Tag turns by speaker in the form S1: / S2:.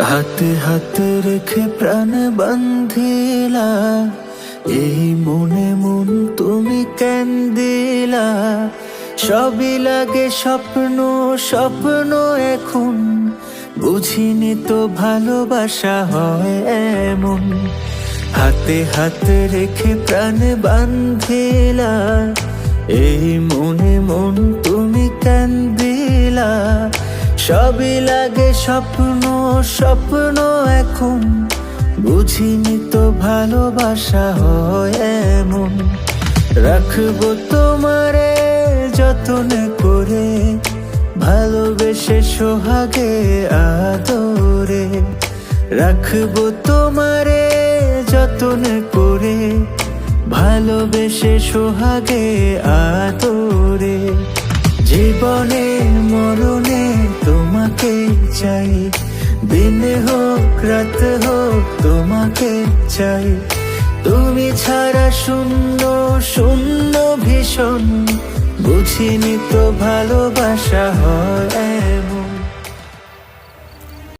S1: হাতে হাতে রেখে প্রাণ বান্ধিলা, এই মনে মন তুমি কেন দিলা? সবই লাগে স্বপ্ন স্বপ্ন এখন। বুঝিনি তো ভালোবাসা হয় এমন। হাতে হাতে রেখে প্রাণ বান্ধিলা, এই মনে মন তুমি কেন দিলা? সবই লাগে স্বপ্ন স্বপ্ন এখন। বুঝিনি তো ভালোবাসা হয় এমন। রাখব তোমারে যতন করে, ভালোবেসে সোহাগে আদরে। রাখব তোমারে যতন করে, ভালোবেসে সোহাগে আদরে। চাই। দিন হোক, রাত হোক, তোমাকে চাই। তুমি ছাড়া শূন্য শূন্য ভীষণ। বুঝিনি তো ভালোবাসা হয়